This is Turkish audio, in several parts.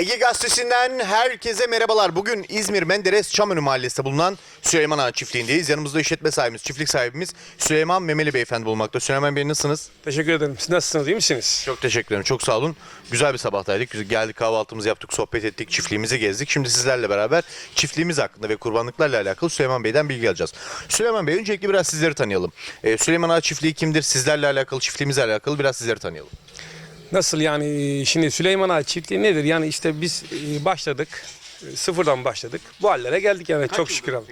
Bilgi Gazetesi'nden herkese merhabalar. Bugün İzmir Menderes Çamönü Mahallesi'nde bulunan Süleyman Ağa çiftliğindeyiz. Yanımızda işletme sahibimiz, çiftlik sahibimiz Süleyman Memeli Beyefendi bulunmakta. Süleyman Bey nasılsınız? Teşekkür ederim. Siz nasılsınız? iyi misiniz? Çok teşekkür ederim. Çok sağ olun. Güzel bir sabahtaydık. Güzel- Geldik kahvaltımızı yaptık, sohbet ettik, çiftliğimizi gezdik. Şimdi sizlerle beraber çiftliğimiz hakkında ve kurbanlıklarla alakalı Süleyman Bey'den bilgi alacağız. Süleyman Bey öncelikle biraz sizleri tanıyalım. Ee, Süleyman Ağa çiftliği kimdir? Sizlerle alakalı, çiftliğimizle alakalı biraz sizleri tanıyalım. Nasıl yani şimdi Süleyman Ağa çiftliği nedir? Yani işte biz e, başladık. e, Sıfırdan başladık. Bu hallere geldik yani çok şükür. ama.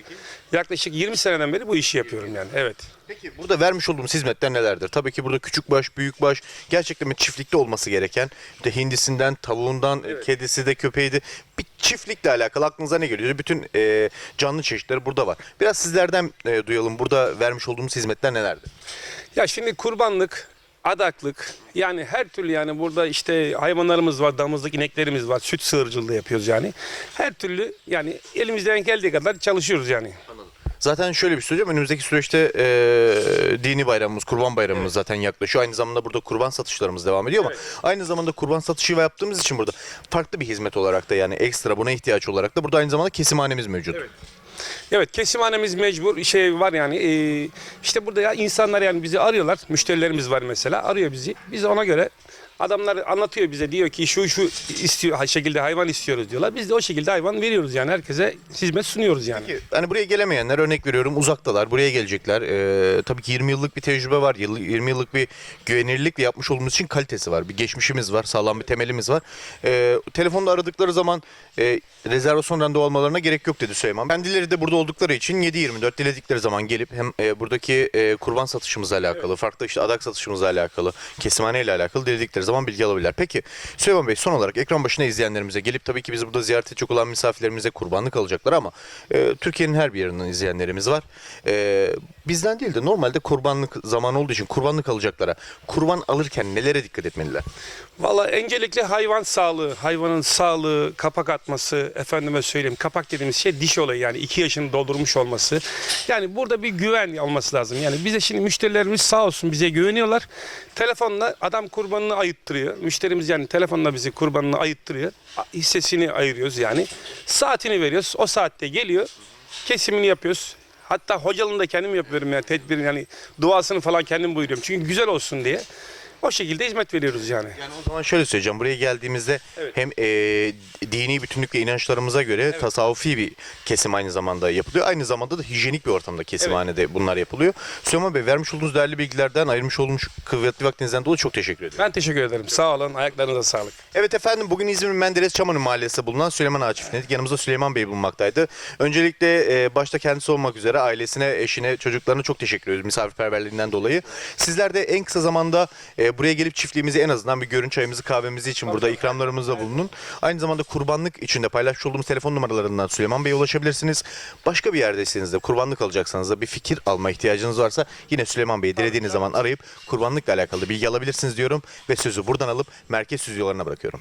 Yaklaşık 20 seneden beri bu işi yapıyorum yani. Evet. Peki burada vermiş olduğumuz hizmetler nelerdir? Tabii ki burada küçük baş, büyük baş, gerçekten bir çiftlikte olması gereken, işte hindisinden, tavuğundan, kedisi de, köpeği de bir çiftlikle alakalı aklınıza ne geliyor? Bütün e, canlı çeşitleri burada var. Biraz sizlerden e, duyalım. Burada vermiş olduğumuz hizmetler nelerdir? Ya şimdi kurbanlık, adaklık yani her türlü yani burada işte hayvanlarımız var, damızlık ineklerimiz var, süt sığırcılığı yapıyoruz yani. Her türlü yani elimizden geldiği kadar çalışıyoruz yani. Zaten şöyle bir şey söyleyeceğim. Önümüzdeki süreçte e, dini bayramımız, kurban bayramımız zaten yaklaşıyor. Aynı zamanda burada kurban satışlarımız devam ediyor ama aynı zamanda kurban satışı yaptığımız için burada farklı bir hizmet olarak da yani ekstra buna ihtiyaç olarak da burada aynı zamanda kesimhanemiz mevcut. Evet kesimhanemiz mecbur şey var yani e, işte burada ya insanlar yani bizi arıyorlar müşterilerimiz var mesela arıyor bizi. Biz ona göre adamlar anlatıyor bize diyor ki şu şu istiyor şekilde hayvan istiyoruz diyorlar biz de o şekilde hayvan veriyoruz yani herkese hizmet sunuyoruz yani. Ki, Hani buraya gelemeyenler örnek veriyorum uzaktalar buraya gelecekler. Ee, tabii ki 20 yıllık bir tecrübe var. Yıl- 20 yıllık bir güvenilirlikle yapmış olduğumuz için kalitesi var. Bir geçmişimiz var. Sağlam bir temelimiz var. Ee, telefonda aradıkları zaman e, rezervasyon randevu almalarına gerek yok dedi Süleyman. Kendileri de burada oldukları için 7-24 diledikleri zaman gelip hem e, buradaki e, kurban satışımızla alakalı, farklı işte adak satışımızla alakalı, kesimhane ile alakalı diledikleri zaman bilgi alabilirler. Peki Süleyman Bey son olarak ekran başına izleyenlerimize gelip tabii ki bizi burada ziyaret edecek olan misafirlerimize kurbanlık alacaklar ama e, Türkiye'nin her bir yerinden izleyenlerimiz var. E, bizden değil de normalde kurbanlık zaman olduğu için kurbanlık alacaklara kurban alırken nelere dikkat etmeliler? Valla öncelikle hayvan sağlığı, hayvanın sağlığı, kapak atması, efendime söyleyeyim kapak dediğimiz şey diş olayı yani 2 yaşını doldurmuş olması. Yani burada bir güven olması lazım. Yani bize şimdi müşterilerimiz sağ olsun bize güveniyorlar. Telefonla adam kurbanını ayıttırıyor. Müşterimiz yani telefonla bizi kurbanını ayıttırıyor. Hissesini ayırıyoruz yani. Saatini veriyoruz. O saatte geliyor. Kesimini yapıyoruz. Hatta hocalığını da kendim yapıyorum yani tedbirin yani duasını falan kendim buyuruyorum. Çünkü güzel olsun diye. O şekilde hizmet veriyoruz yani. Yani o zaman şöyle söyleyeceğim. Buraya geldiğimizde hem e, dini bütünlük ve inançlarımıza göre tasavvufi bir kesim aynı zamanda yapılıyor. Aynı zamanda da hijyenik bir ortamda kesimhanede bunlar yapılıyor. Süleyman Bey vermiş olduğunuz değerli bilgilerden, ayırmış olduğunuz kıymetli vaktinizden dolayı çok teşekkür ediyorum. Ben teşekkür ederim. Sağ olun. Ayaklarınıza sağlık. Evet efendim bugün İzmir Menderes Çamonu Mahallesi'nde bulunan Süleyman Ağa çiftliğindeydik. Yanımızda Süleyman Bey bulunmaktaydı. Öncelikle e, başta kendisi olmak üzere ailesine, eşine, çocuklarına çok teşekkür ediyoruz misafirperverliğinden dolayı. Sizler de en kısa zamanda e, buraya gelip çiftliğimizi en azından bir görün çayımızı kahvemizi için burada ikramlarımızda bulunun. Aynı zamanda kurbanlık içinde paylaşmış olduğumuz telefon numaralarından Süleyman Bey'e ulaşabilirsiniz. Başka bir yerdeyseniz de kurbanlık alacaksanız da bir fikir alma ihtiyacınız varsa yine Süleyman Bey'i dilediğiniz zaman arayıp kurbanlıkla alakalı bilgi alabilirsiniz diyorum ve sözü buradan alıp merkez stüdyolarına bırakıyorum.